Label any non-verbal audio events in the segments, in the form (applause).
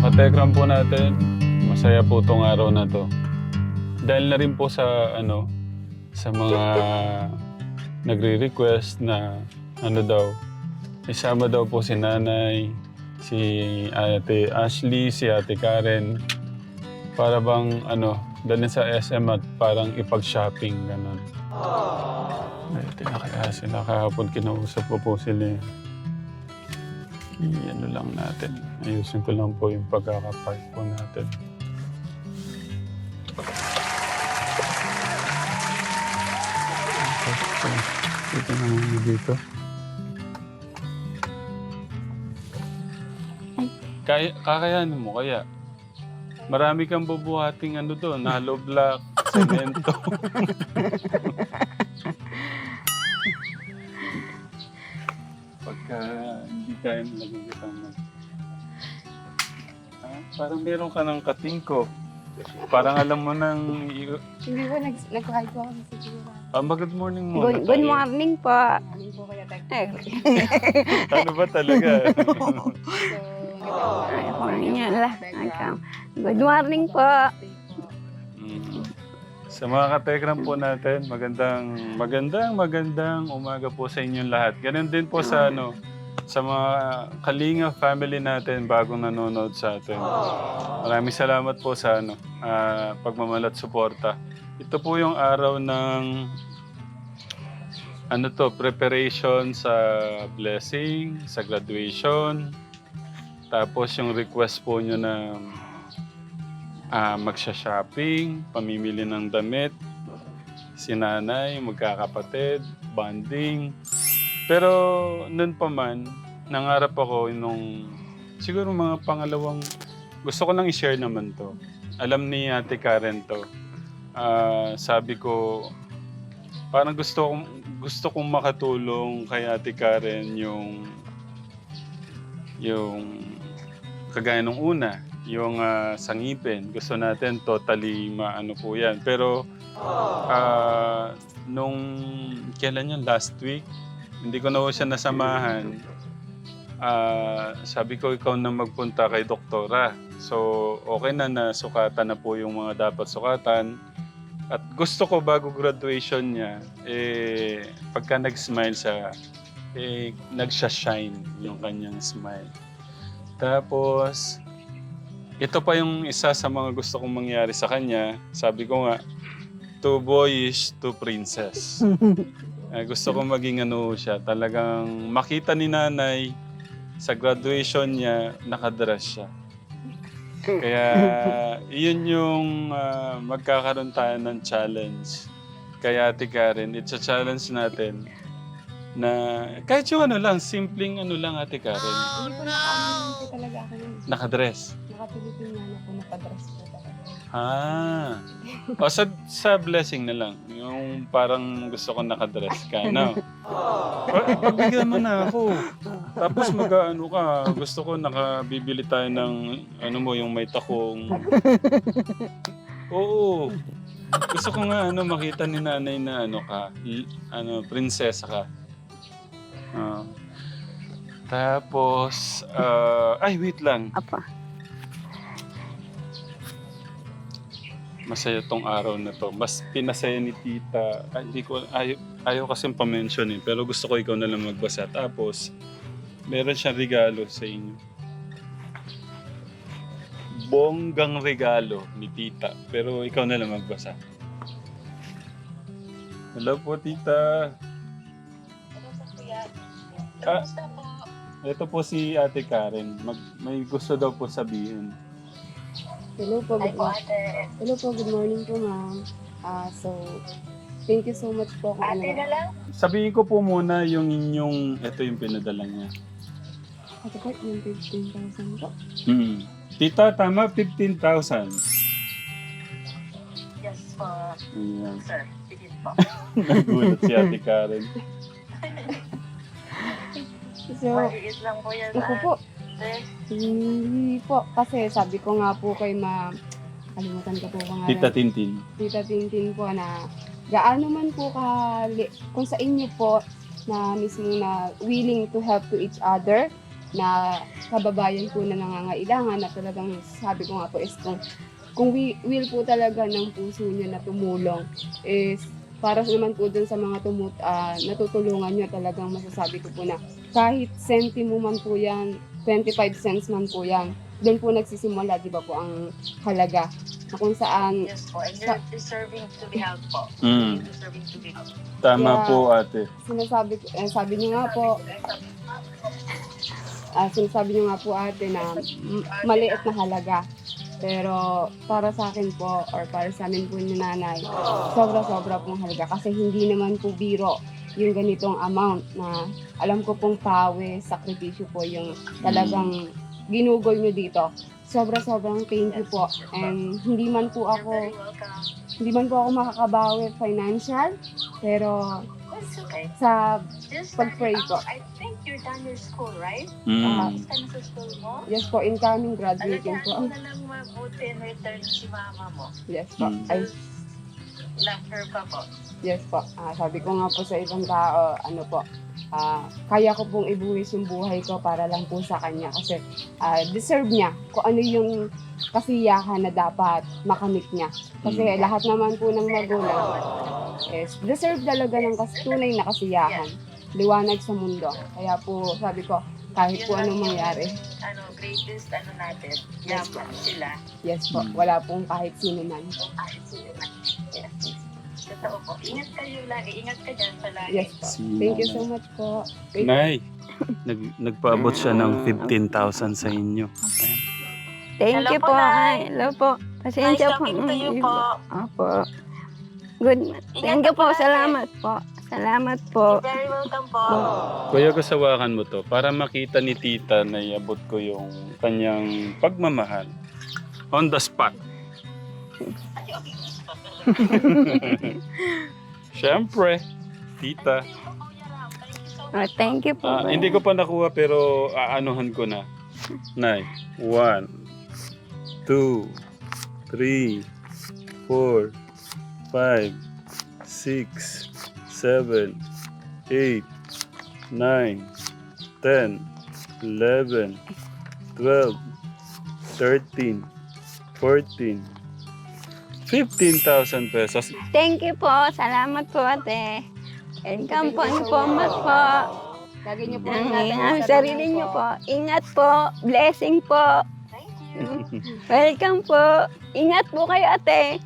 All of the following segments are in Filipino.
Mga katekram po natin, masaya po tong araw na to. Dahil na rin po sa ano, sa mga nagre-request na ano daw, isama daw po si nanay, si ate Ashley, si ate Karen, para bang ano, dalhin sa SM at parang ipag-shopping, ganun. Ay, tinakaya sila kahapon, kinausap ko po sila. eh. I-ano lang natin. Ayusin ko lang po yung pagkakapark po natin. Okay, so, dito na muna dito. Kaya, kakayanin mo kaya? Marami kang bubuhating ano doon, hollow block, semento. (laughs) Pagka hindi kaya nilagay kita mo. Parang meron ka ng katingko. Parang alam mo nang... Hindi po, nag nag-hi po ako sa siguro. Ah, mag- good morning mo. Good, good morning po. Morning po kaya tag. Eh, (laughs) Ano ba talaga? (laughs) So, Good morning yan lah. Good morning po. Mm. Sa mga katekram po natin, magandang, magandang, magandang umaga po sa inyong lahat. Ganun din po sa ano, sa mga Kalinga family natin bagong nanonood sa atin. Maraming salamat po sa ano, ah, pagmamahal at suporta. Ito po yung araw ng ano to, preparation sa blessing, sa graduation. Tapos yung request po nyo na ah magsha-shopping, pamimili ng damit, si nanay, magkakapatid, bonding. Pero noon pa man, nangarap ako nung siguro mga pangalawang, gusto ko lang i-share naman to. Alam ni Ate Karen to. Ah, sabi ko, parang gusto kong, gusto kong makatulong kay Ate Karen yung yung kagaya nung una, yung ah, sangipin. Gusto natin totally maano po yan. Pero ah, nung kailan yun, last week, hindi ko na siya nasamahan. Ah, sabi ko ikaw na magpunta kay doktora. So okay na na sukatan na po yung mga dapat sukatan. At gusto ko bago graduation niya, eh, pagka nag-smile siya, eh, nagsha-shine yung kanyang smile. Tapos, ito pa yung isa sa mga gusto kong mangyari sa kanya. Sabi ko nga, two boyish, two princess. (laughs) Eh, gusto kong maging ano siya, talagang makita ni nanay sa graduation niya, nakadress siya. Kaya, iyon yung ah, magkakaroon tayo ng challenge. Kaya Ate Karen, it's a challenge natin na kahit yung ano lang, simpleng ano lang Ate Karen, Hindi po nakakaroon po talaga ako ng nakadress. nakapilitin na po napadress po talaga. Ah. O sa, sa blessing na lang. Yung parang gusto ko nakadress ka, no? (laughs) Pa- Pagbigyan mo na ako. Tapos mag ano ka, gusto ko nakabibili tayo ng ano mo, yung may takong. (laughs) Oo. Gusto ko nga ano makita ni nanay na ano ka, l- ano, prinsesa ka. Ah. tapos, ah, ay wait lang. Apa. Masaya tong araw na to. Mas pinasaya ni tita. Ay, hindi ko, ayaw, ayaw kasing pa-mention eh. Pero gusto ko ikaw na lang magbasa. Tapos, meron siyang regalo sa inyo. Bonggang regalo ni tita. Pero ikaw na lang magbasa. Hello po, tita. Ah, ito po si Ate Karen. Mag, may gusto daw po sabihin. Hello po, good morning. Hello po, good morning po ma'am. Ah, so, thank you so much po kung ano. Sabihin ko po muna yung inyong, ito yung pinadala niya. Ate po, yung 15,000 po. Hmm. Tita, tama, 15,000. Yes po, Ayan. sir. Sige po. (laughs) Nagulat si Ate Karen. (laughs) So, Maliit lang po yan. ako po, ate. hindi po. Kasi sabi ko nga po kay ma... Kalimutan ko po pangalan. Tita Tintin. Tita Tintin po na gaano man po ka kung sa inyo po na mismo na willing to help to each other na kababayan po na nangangailangan na talagang sabi ko nga po is kung kung wi- will po talaga ng puso niyo na tumulong is para naman po dun sa mga tumut, ah, natutulungan niyo talagang masasabi ko po na kahit sentimo man po yan, 25 cents man po yan, doon po nagsisimula, di ba po, ang halaga na kung saan Yes po. And you're deserving to be helped po. Mm. You're deserving to be helped. Tama Yeah. po ate. sinasabi, eh, sabi niyo nga po, ah, sinasabi niyo nga po ate na m- maliit na halaga. Pero para sa akin po, or para sa amin po ni nanay, sobra-sobra pong halaga. Kasi hindi naman po biro yung ganitong amount na alam ko pong pawe, sakripisyo po yung talagang ginugol nyo dito. Sobra-sobrang thank you po. And hindi man po ako hindi man po ako makakabawi financial, pero okay. sa Pag-pray um, po. I think you're done your school, right? Mm. Gusto na sa school mo? yes po, incoming graduating Alagaan mo po. na lang mabuti in return si mama mo. Yes po. Mm. Ay, Her pa po. yes po. Ah, sabi ko nga po sa ibang tao, ano po, ah, kaya ko pong ibuwis yung buhay ko para lang po sa kanya kasi ah, deserve niya kung ano yung kasiyahan na dapat makamit niya. Kasi Mm. lahat naman po ng magulang is deserve talaga ng kas tunay na kasiyahan. Liwanag sa mundo. Kaya po sabi ko, kahit po anong mangyari, Ano, greatest ano natin. Yes, Yaman sila. yes po, Mm. wala pong kahit sino man. Kahit sila. Yes. Totoo po. Ingat kayo lagi. Ingat ka dyan sa lagi. Yes po. Si Thank you so much po. Wait. Nay, nag, nagpaabot siya ng 15,000 sa inyo. Thank Hello you po, po. Nay. Ay, hello po. Nice Pasensya po. talking to you po. Opo. Good. Thank you po. palagi. Salamat po. Salamat po. You're very welcome po. Kuya, kasawakan mo to para makita ni tita na iabot ko yung kanyang pagmamahal. On the spot. (laughs) Siyempre, tita. Oh, thank you po. Ah, hindi ko pa nakuha pero aanuhan ko na. Nay, one, two, three, four, five, six, seven, eight, nine, ten, eleven, twelve, thirteen, fourteen, fifteen thousand pesos. Thank you po. Salamat po, ate. Welcome po. Informat po. Lagi niyo po Ang yung sarili niyo po. Ingat po. Blessing po. Thank (laughs) you. Welcome po. Ingat po kayo, ate.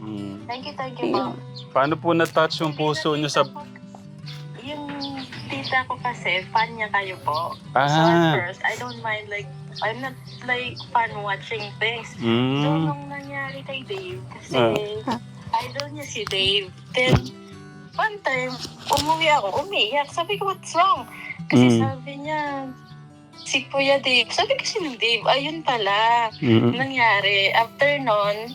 Mm. Thank you, thank you po. Paano po na-touch yung puso niyo sa... Yung tita ko kasi, fan niya kayo po. So Ah, at first, I don't mind like, I'm not like fan watching things. So mm. nung nangyari kay Dave, kasi Ah. idol niya si Dave. Then, one time, umuwi ako, umiiyak. Sabi ko, what's wrong? Kasi Mm. sabi niya, si Kuya Dave. Sabi kasi ng Dave, ayun pala. Mm. nangyari, after nun,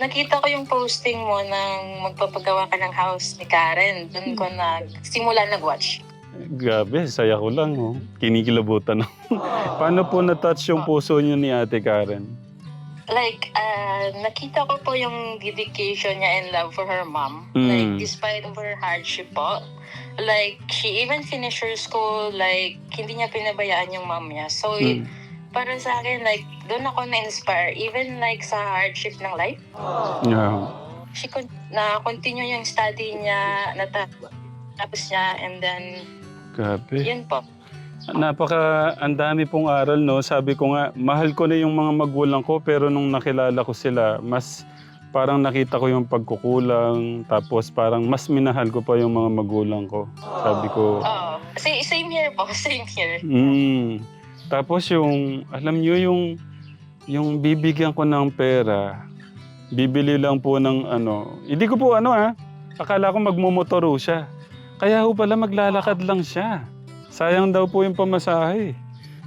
nakita ko yung posting mo ng magpapagawa ka ng house ni Karen. Doon ko nag, simula nag-watch. Grabe, saya ko lang. Oh. Kinikilabutan ako. (laughs) Paano po na-touch yung puso niyo ni Ate Karen? Like, ah, nakita ko po yung dedication niya and love for her mom. Mm. Like, despite of her hardship po. Like, she even finished her school. Like, hindi niya pinabayaan yung mom niya. So, Mm. para sa akin, like, doon ako na-inspire. Even like sa hardship ng life. Yeah. she con- na continue yung study niya, nata- tapos niya, and then, Grabe. yun po. Napaka, ang dami pong aral, no? Sabi ko nga, mahal ko na yung mga magulang ko, pero nung nakilala ko sila, mas parang nakita ko yung pagkukulang, tapos parang mas minahal ko pa yung mga magulang ko. Sabi ko, Oo. Sa- same here po, (laughs) same here. mm. Tapos yung, alam nyo yung, yung bibigyan ko ng pera, bibili lang po ng ano, hindi ko po ano ha, akala ko magmumotoro siya. Kaya ho pala maglalakad lang siya. Sayang daw po yung pamasahe.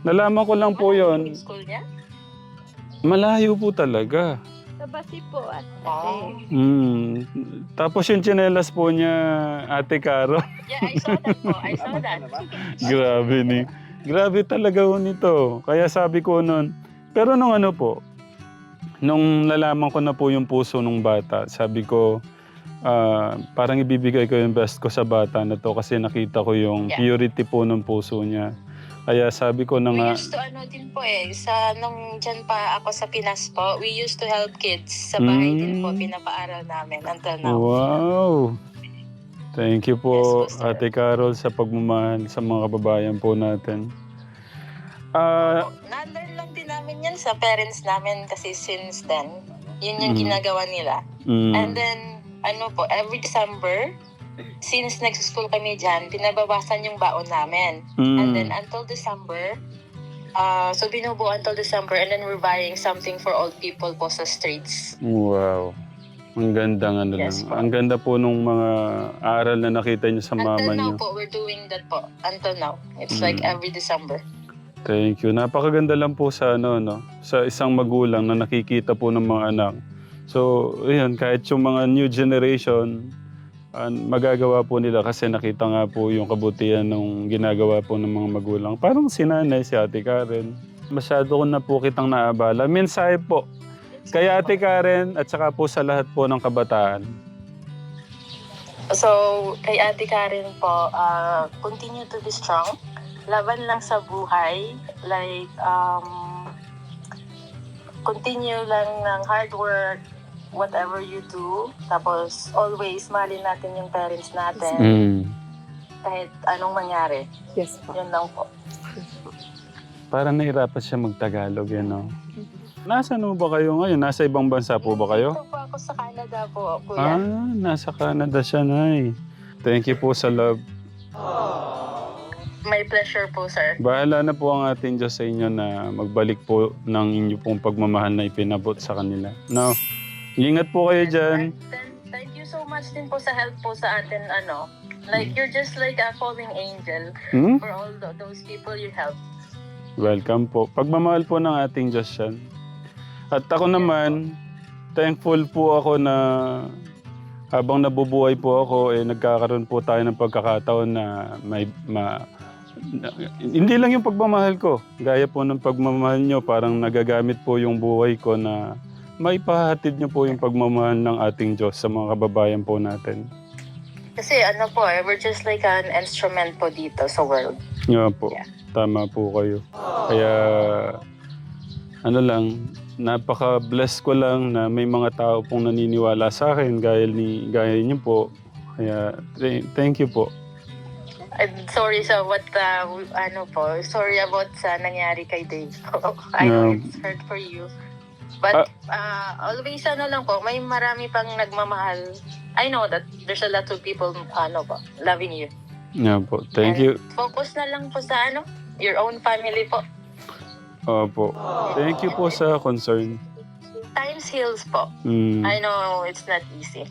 Nalaman ko lang po yon. School niya? Malayo po talaga. Sabasi po, ate. Oh. Mm. Tapos yung tsinelas po niya, Ate Caro. (laughs) Yeah, I saw that po. I saw (laughs) that. Grabe ni. Grabe talaga ho nito. Kaya sabi ko noon. Pero nung ano po, nung nalaman ko na po yung puso ng bata, sabi ko, ah, parang ibibigay ko yung best ko sa bata na to kasi nakita ko yung Yeah. purity po ng puso niya. Kaya sabi ko na We nga, used to ano din po eh, sa nung dyan pa ako sa Pinas po, we used to help kids sa bahay din po, Mm. pinapaaral namin until now. wow! Thank you po, Yes po, sir. Ate Carol, sa pagmamahal sa mga kababayan po natin. Ah, Na-learn lang din namin yan sa parents namin kasi since then, yun yung Mm. ginagawa nila. mm, And then, ano po, every December, since nag-school kami dyan, pinababasan yung baon namin. And then mm, until December, uh, so binubuo until December and then we're buying something for old people po sa streets. wow. Ang ganda ng ano Yes lang. po. Ang ganda po nung mga aral na nakita niyo sa mama Until now niyo. po, we're doing that po. Until now. It's Mm. like every December. Thank you. Napakaganda lang po sa ano no, sa isang magulang na nakikita po ng mga anak. So, ayun, kahit yung mga new generation, ah, magagawa po nila kasi nakita nga po yung kabutihan ng ginagawa po ng mga magulang. Parang si nanay, si Ate Karen. Masyado ko na po kitang naabala. Mensahe po. Kay Ate Karen at saka po sa lahat po ng kabataan. So, kay Ate Karen po, uh, continue to be strong. Laban lang sa buhay. Like, um, continue lang ng hard work, whatever you do. Tapos, always, mahalin natin yung parents natin. Mm. Kahit anong mangyari. Yes po. Yun lang po. Parang nahirapan siya magtagalog, yan, no? Nasaan mo ba kayo ngayon? Nasa ibang bansa po ba kayo? Dito po ako sa Canada po, kuya. Ah, nasa Canada siya, Nay. Thank you po sa love. My pleasure po, sir. Bahala na po ang ating Diyos sa inyo na magbalik po ng inyo pong pagmamahal na ipinabot sa kanila. Now, ingat po kayo dyan. Thank you so much din po sa help po sa atin, ano. Like, you're just like a falling angel Hmm? for all tho- those people you help. Welcome po. Pagmamahal po ng ating Diyos yan. At ako naman, thankful po ako na habang nabubuhay po ako, eh, nagkakaroon po tayo ng pagkakataon na may ma, na- hindi lang yung pagmamahal ko. Gaya po ng pagmamahal nyo, parang nagagamit po yung buhay ko na may pahatid nyo po yung pagmamahal ng ating Diyos sa mga kababayan po natin. Kasi ano po eh, we're just like an instrument po dito sa world. Nga po. Yeah. Tama po kayo. Kaya, ano lang, napaka-bless ko lang na may mga tao pong naniniwala sa akin gaya, ni, gaya niyo po. Kaya, th- thank you po. I'm sorry sa what, uh, ano po, sorry about sa nangyari kay Dave. (laughs) I know it's hurt for you. But uh, always ano lang po, may marami pang nagmamahal. I know that there's a lot of people ano po, loving you. Nga po. Thank And you. Focus na lang po sa ano, your own family po. Opo. Thank you po sa concern. Times heals po. Mm. I know it's not easy.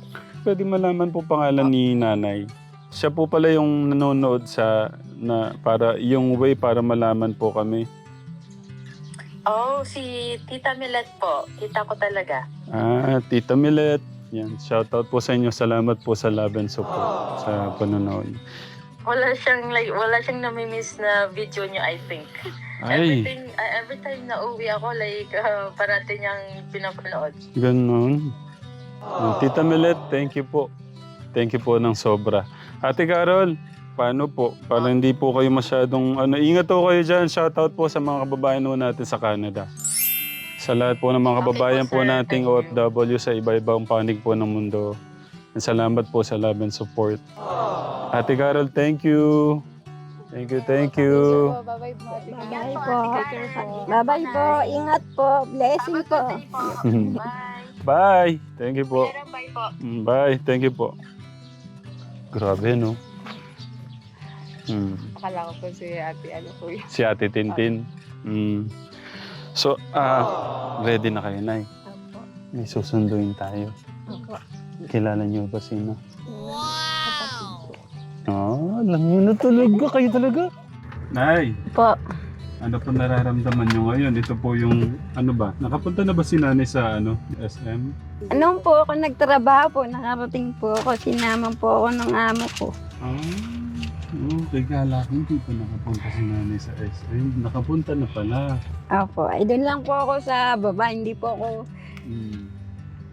Pwede malaman po pangalan ni nanay. Siya po pala yung nanonood sa na para yung way para malaman po kami. Oh, si Tita Milet po. Kita ko talaga. Ah, Tita Milet. Yan, shoutout po sa inyo. Salamat po sa love and support sa panonood. Wala siyang like wala siyang nami-miss na video niyo, I think. Ay, Everything uh, every time na uwi ako like uh, parati niyang pinapanood. ganun. Yan, Tita Milet, thank you po. Thank you po ng sobra. Ate Carol, paano po? Para hindi po kayo masyadong, ano, ingat po kayo dyan. Shoutout po sa mga kababayan po natin sa Canada. Sa lahat po ng mga Okay po, kababayan po, sir. nating. OFW sa iba-ibang panig po ng mundo. And salamat po sa love and support. Ate Carol, thank you. Thank you, thank you. Bye-bye po. Ate Karen. Bye po. Bye-bye po. Ingat po. Blessing po. Bye. (laughs) Bye. Thank you po. Po. Mm, Bye. Thank you po. Grabe, no? Mm. Akala ko po si ate ano po yun. Si Ate Tintin. Mm. So, ah, ready na kayo, Nay? Opo. May susunduin tayo. Opo. Kilala niyo ba sino? Kapatid ko. Ah, alam niyo na talaga. Kayo talaga. Nay, Po. ano po nararamdaman niyo ngayon? Ito po yung, ano ba? Nakapunta na ba si Nanay sa, ano, SM? Anong po ako nagtrabaho po, nakarating po ako, sinama po ako ng amo ko. Ah, okay. Kala ko hindi pa nakapunta si Nanay sa SM. Nakapunta na pala. Opo, ay doon lang po ako sa baba, hindi po ako, Mm.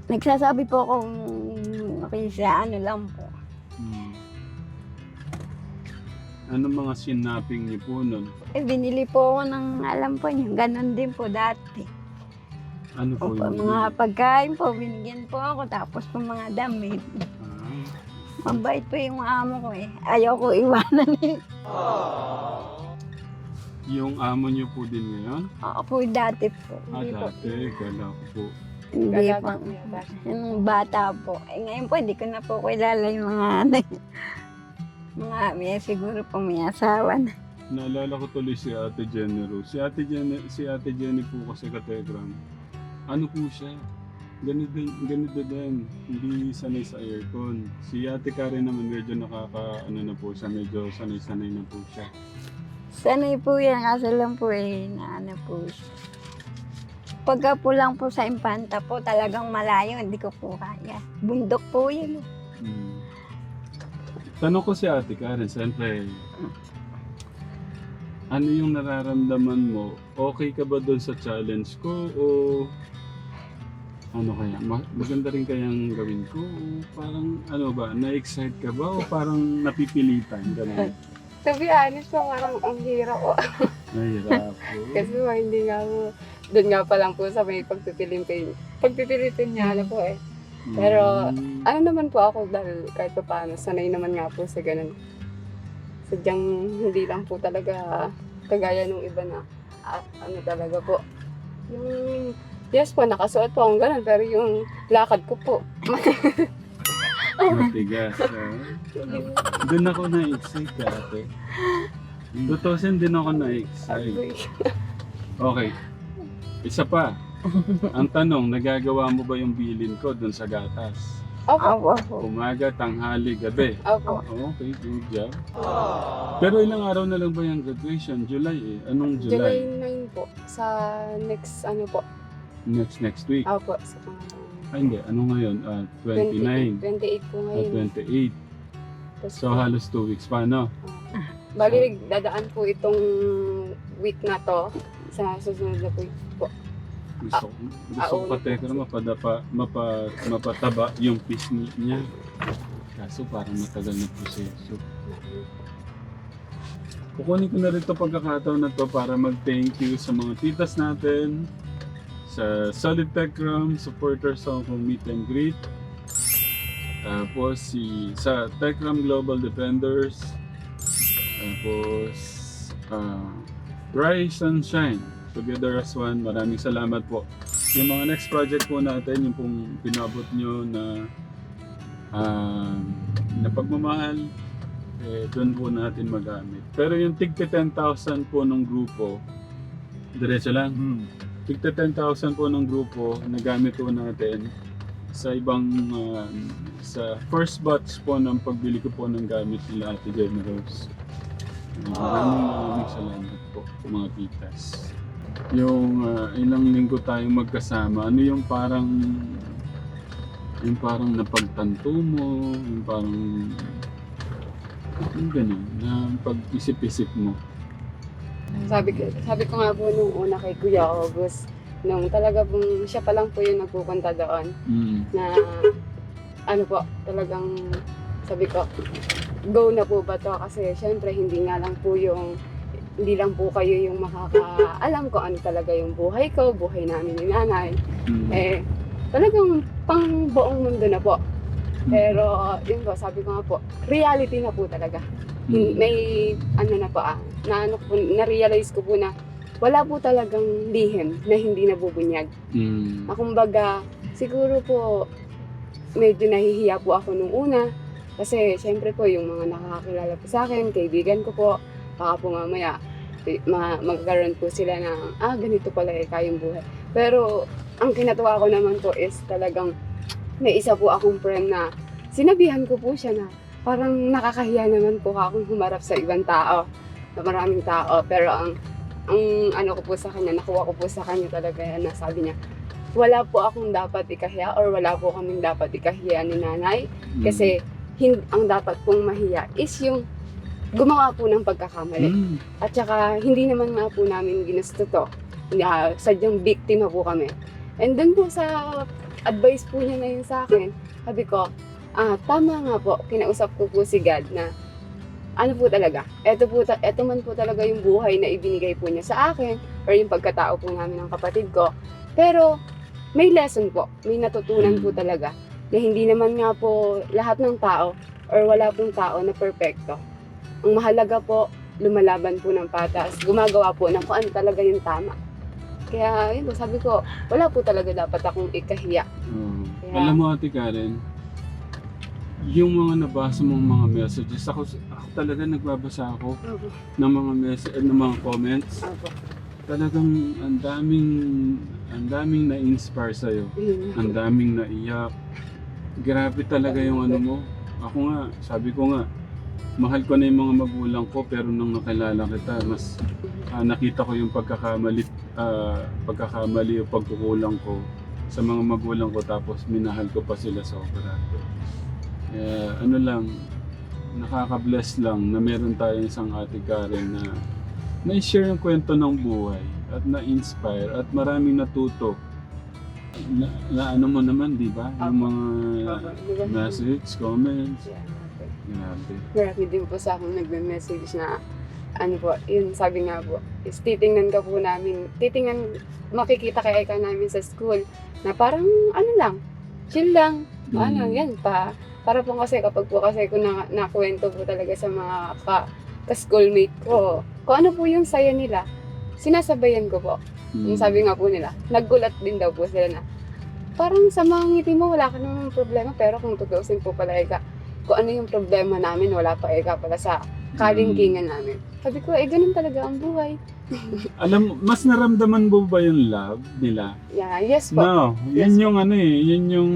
nagsasabi po akong okay, sa ano lang po. Mm. Ano mga sinaping niyo po nun? Eh, binili po ako ng alam po niyo, ganun din po dati. Ano po Opo, yung... mga pagkain po, binigyan po ako, tapos po mga damit. Mabait po yung amo ko eh. Ayaw ko iwanan eh. yung amo niyo po din ngayon? Ako po dati po. Ah, Hindi po. dati. Kala ko po. Hindi Dalaga po. po yata. Yung bata po. Eh ngayon po, hindi ko na po kilala yung mga ano. mga may siguro po may asawa na. Naalala ko tuloy si Ate Jenny Rose. Si Ate Jenny, si Ate Jenny po kasi kategram. Ano po siya? Ganito din, ganito din. Hindi sanay sa aircon. Si Ate Karen naman medyo nakaka, ano na po siya, medyo sanay-sanay na po siya. Sanay po yan, kaso lang po eh, na ano po siya. Pagka po lang po sa Impanta po, talagang malayo, hindi ko po kaya. Bundok po yun. Hmm. Tanong ko si Ate Karen, siyempre, ano yung nararamdaman mo? Okay ka ba doon sa challenge ko o ano kaya? Ma- maganda rin kayang gawin ko? O parang ano ba? Na-excite ka ba o parang napipilitan? Ganun. (laughs) To be honest po, parang ang hirap po. Nahirap po. Kasi po, hindi nga po, doon nga pa lang po sa may pagpipilitin. Pagpipilitin niya, ano po eh. pero, Mm. Ano naman po ako dahil kahit pa paano, sanay naman nga po sa ganun. Sadyang hindi lang po talaga kagaya nung iba na ah, ano talaga po. Yung, yes po, nakasuot po akong ganun, pero yung lakad ko po, (laughs) Matigas. ah. Doon ako na-excite dati. Tutusin din ako na-excite. Okay. Isa pa. Ang tanong, nagagawa mo ba yung bilin ko doon sa gatas? Opo, Opo po. Umaga, tanghali, gabi. opo. Okay, good job. Pero ilang araw na lang ba yung graduation? July eh. Anong July July? 9 po, sa next ano po, Next next week. opo, sa Ay hindi, ano ngayon? Ah, 29. 28 po Ah, ngayon. 28. Tapos So halos 2 weeks pa, no? Bali, dadaan po itong week na to sa susunod na po. po. Gusto, ko- gusto ko ah, pa teka na mapadapa, mapa, mapataba yung piece ni- niya. Kaso parang matagal na proseso. Kukunin ko na rin ito pagkakataon na to para mag-thank you sa mga titas natin, sa Solid Tech Ram, supporters ako Meet and Greet, tapos si sa Techram Global Defenders, tapos uh, Rise Sunshine, Together as One, maraming salamat po. Yung mga next project po natin, yung pong pinabot nyo na uh, na eh, doon po natin magamit. Pero yung tigta 10,000 po ng grupo, diretso lang. Tigta 10,000 po ng grupo, nagamit po natin sa ibang, ah, sa first batch po ng pagbili ko po ng gamit nila Ate Jenny Rose. Maraming maraming salamat po mga titas. Yung ah, ilang linggo tayong magkasama, ano yung parang yung parang napagtanto mo, yung parang yung ganun, na pag-isip-isip mo. Sabi, ko- sabi ko nga po nung una kay Kuya August, nung talaga pong siya pa lang po yung nagpupunta doon, Mm. na ano po, talagang sabi ko, go na po ba to? Kasi syempre hindi nga lang po yung hindi lang po kayo yung makakaalam ko ano talaga yung buhay ko, buhay namin ni nanay. Mm. Eh, talagang pang buong mundo na po. Pero, yun po, sabi ko nga po, reality na po talaga. Hin- Mm. May, ano na po ah, na, ano po, na-realize ko po na wala po talagang lihim na hindi nabubunyag. Mm. Kumbaga, siguro po, medyo nahihiya po ako nung una. Kasi, syempre po, yung mga nakakakilala po sa akin, kaibigan ko po, baka po mamaya, eh, ma- magkaroon po sila ng, ah, ganito pala eh, kayong buhay. Pero, ang kinatuwa ko naman po is talagang may isa po akong friend na sinabihan ko po siya na parang nakakahiya naman po akong humarap sa ibang tao, sa maraming tao. Pero ang ang ano ko po sa kanya, nakuha ko po sa kanya talaga yan na sabi niya, wala po akong dapat ikahiya or wala po kaming dapat ikahiya ni nanay. Mm. Kasi hin- ang dapat pong mahiya is yung gumawa po ng pagkakamali. Mm. At saka, hindi naman nga po namin ginusto to. Uh, sadyang biktima po kami. And then po sa advice po niya na yun sa akin, sabi ko, ah, tama nga po, kinausap ko po si God na ano po talaga, eto po, ta- eto man po talaga yung buhay na ibinigay po niya sa akin or yung pagkatao po namin ng kapatid ko. Pero may lesson po, may natutunan po talaga na hindi naman nga po lahat ng tao or wala pong tao na perpekto. Ang mahalaga po, lumalaban po ng patas, gumagawa po ng kung ano talaga yung tama. Kaya yun po, sabi ko, wala po talaga dapat akong ikahiya. Oo. Kaya- Alam mo, Ate Karen, yung mga nabasa mong mga messages, ako, ako talaga nagbabasa ako ng mga message, ng mga comments. Opo. Talagang ang daming, ang daming na-inspire sa'yo. Ang daming naiyak. Grabe talaga yung ano mo. Ako nga, sabi ko nga, mahal ko na yung mga magulang ko pero nung nakilala kita, mas ah, nakita ko yung pagkakamali, ah, pagkakamali o pagkukulang ko sa mga magulang ko tapos minahal ko pa sila sobra. Kaya ano lang, nakaka-bless lang na meron tayong isang ate Karen na na-share yung kwento ng buhay at na-inspire at maraming natuto. Na, na ano mo naman, di ba? Yung mga message, comments. Grabe. Marami din po sa akin nagme-message na ano po, yun sabi nga po, is titingnan ka po namin, titingnan, makikita kaya ka namin sa school na parang ano lang, chill lang, ano, Mm. yan pa. Para po kasi kapag po kasi ko na, nakwento po talaga sa mga ka, ka-schoolmate ko, kung ano po yung saya nila, sinasabayan ko po. Mm. Yung sabi nga po nila, naggulat din daw po sila na parang sa mga ngiti mo, wala ka namang problema, pero kung tutusin po pala ika, kung ano yung problema namin, wala pa ika pala sa kalingkingan namin. Sabi ko, eh, ganun talaga ang buhay. (laughs) Alam, mas naramdaman mo ba yung love nila? Yeah, yes po. No, yun Yes, yung ano eh, yun yung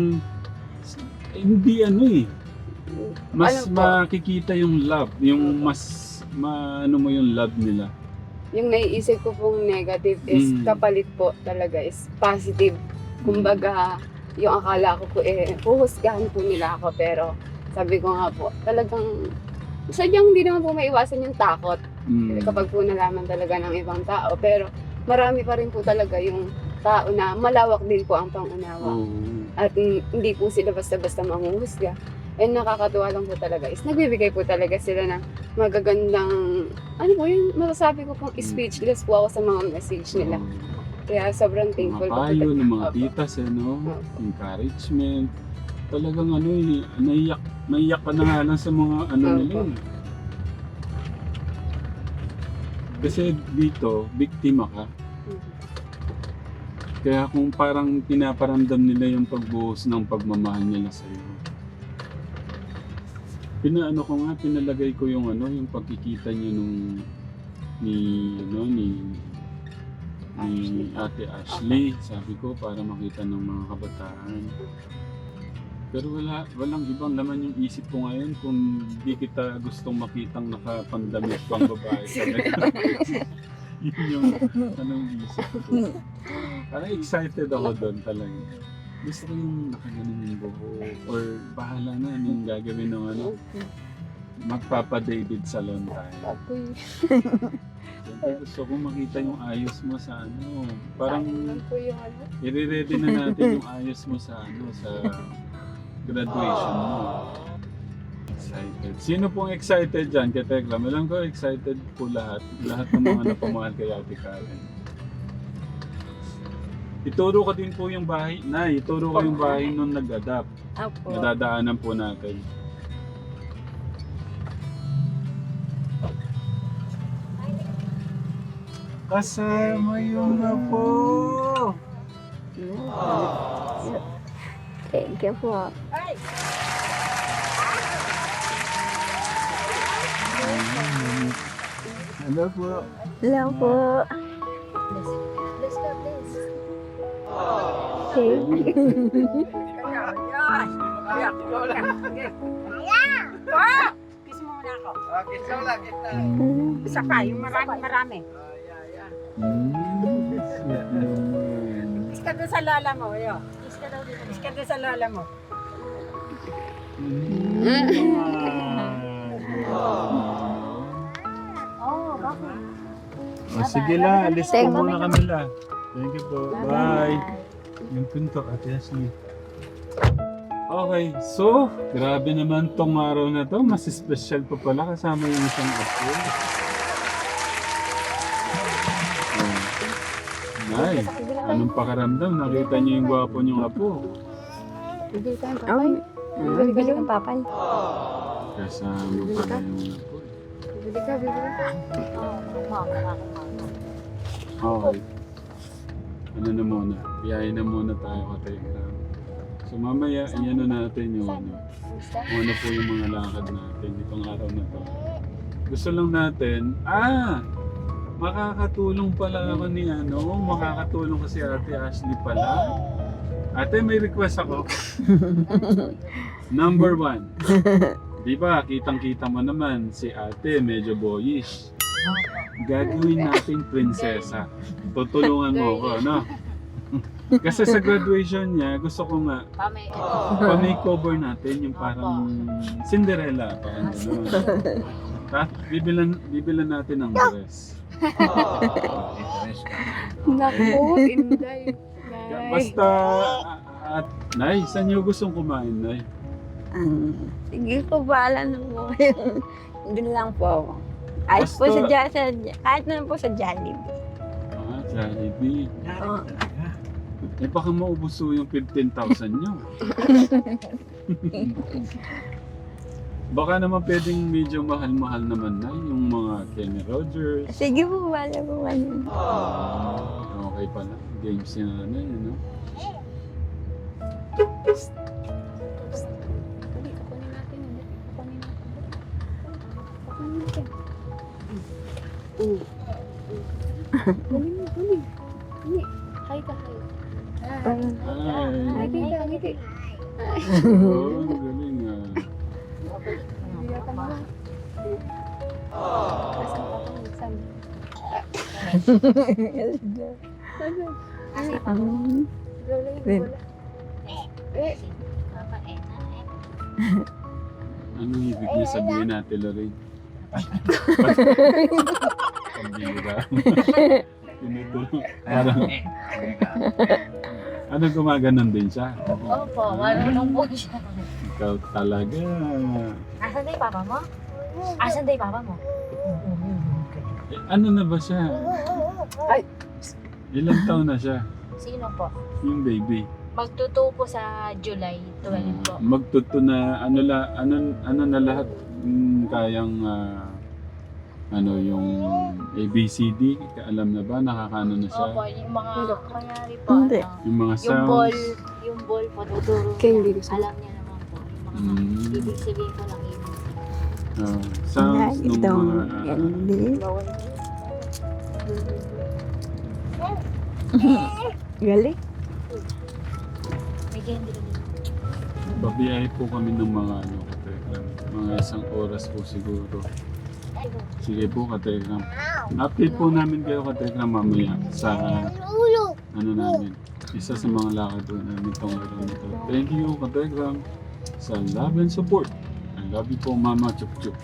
hindi ano eh. Mas Ano po? makikita yung love, yung mas maano mo yung love nila. Yung naiisip ko pong negative is Mm. kapalit po talaga is positive. Kumbaga, yung akala ko po eh, huhusgahan po nila ako pero sabi ko nga po, talagang sadyang hindi naman po maiwasan yung takot Mm. kapag po nalaman talaga ng ibang tao. Pero marami pa rin po talaga yung tao na malawak din po ang pangunawa. Oo. At hindi po sila basta-basta manghuhusga. And nakakatuwa lang po talaga is nagbibigay po talaga sila ng magagandang, ano po yun, masasabi ko pong Mm. speechless po ako sa mga message nila. Oo. Kaya sobrang thankful po. payo ng mga Opo. titas no? Opo. Encouragement. Talagang ano eh, naiyak, naiyak ka na nga lang sa mga ano Opo. nila eh. Kasi dito, biktima ka. Kaya kung parang pinaparamdam nila yung pagbuhos ng pagmamahal nila sa iyo. Pinaano ko nga, pinalagay ko yung ano, yung pagkikita niyo nung ni ano ni ni Ate Ashley, sabi ko para makita ng mga kabataan. Pero wala walang ibang laman yung isip ko ngayon kung di kita gustong makitang nakapandamit pang babae. (laughs) (laughs) Yun yung anong isip ko. (laughs) Parang excited ako doon talaga. Gusto ko yung nakaganon yung buhok or bahala na ano yung gagawin ng ano, magpapa-David Salon tayo. Apoy. Siyempre gusto ko makita yung ayos mo sa ano. Parang po yung ano. i-ready na natin yung ayos mo sa ano sa graduation mo. Excited. Sino pong excited dyan kay Tekla? Alam ko excited po lahat. Lahat ng mga napamahal kay Ate Karen. Ituro ko din po yung bahay. Na, ituro ko yung bahay nung nag-adapt. Opo. Nadadaanan po natin. Kasama yung apo. Thank you po. Hello po. Hello po. You. Kiss mo muna ako. Mm. Isa pa, yung marami, marami. Kiss ka doon sa lola mo, yo. Kiss ka daw dito. Kiss ka doon sa lola mo. Oh, bakit? Oh, sige la, alis po muna kami la. Thank you po. Bye. Yung pinto, Ate Ashley. Okay, so, grabe naman tong araw na to. Mas special pa pala kasama yung isang apo. Nay, anong pakaramdam? Nakita niyo yung gwapo niyong apo. Bigay tayo, Oh, papay. bibili ng papay. Kasama pala yung apo. Bibili ka, bibili ka. Okay. Ano na muna? Biyahe na muna tayo ka Telegram. So mamaya, iyan na natin yung ano. Kung ano po yung mga lakad natin itong araw na to. Gusto lang natin, ah! Makakatulong pala ako ni ano, makakatulong ko si Ate Ashley pala. Ate, may request ako. Number one. Di ba, kitang-kita mo naman, si ate medyo boyish. Gagawin natin prinsesa. Tutulungan mo ako, no? Kasi sa graduation niya, gusto ko nga, pa-makeover natin yung parang Cinderella. Parang gano'n. Tapos bibilan, bibilan natin ng dress. Naku, Inday. Nay. Basta, at, Nay, saan niyo gustong kumain, Nay? Ah, sige po, bahala na po kayo. Doon lang po ako. Kahit po Basta- sa, Ja- sa, kahit na po sa Jollibee. Ah, Jollibee. Oh, Eh baka maubos po yung 15,000 nyo. (laughs) baka naman pwedeng medyo mahal-mahal naman na yung mga Kenny Rogers. sige po, bahala po kayo. Ah, okay pala. Games yan na yun, no? Kukunin natin. Kukunin natin. Kukunin natin. Mm. Mo, kunin. Kunin. Hi ka, ngiti. ang galing ah. Biyata mo. Asan ka yung Wait. bola. Eh, Anong ibig niya sabihin natin, Lorraine? (laughs) (laughs) Tinutulong. Parang... ano gumaganon din siya? Opo, marunong po siya. Ikaw talaga. Asan na yung papa mo? Asan na yung papa mo? Eh, ano na ba siya? Ay. Ilang taon na siya? Sino po? Yung baby. Magtuto po sa July 12 po. Magtuto na ano la ano ano na lahat mm, kayang ah, ano yung ABCD alam na ba nakakano na siya Opo, yung mga kanyari po, Hindi. ano, yung mga yung sounds ball, yung ball po, tuturo Kaya niya. hindi ko Alam niya naman po. Yung mga Mm. ibig sabihin ko lang yun. ah, sounds ng mga. Galing. May candy rin. babiyahe po kami ng mga ano katekram mga isang oras po siguro sige po katekram. Update po namin kayo katekram mamaya sa ano namin. Isa sa mga lakad po namin itong araw na to thank you katekram sa love and support. I love you po mama chup chup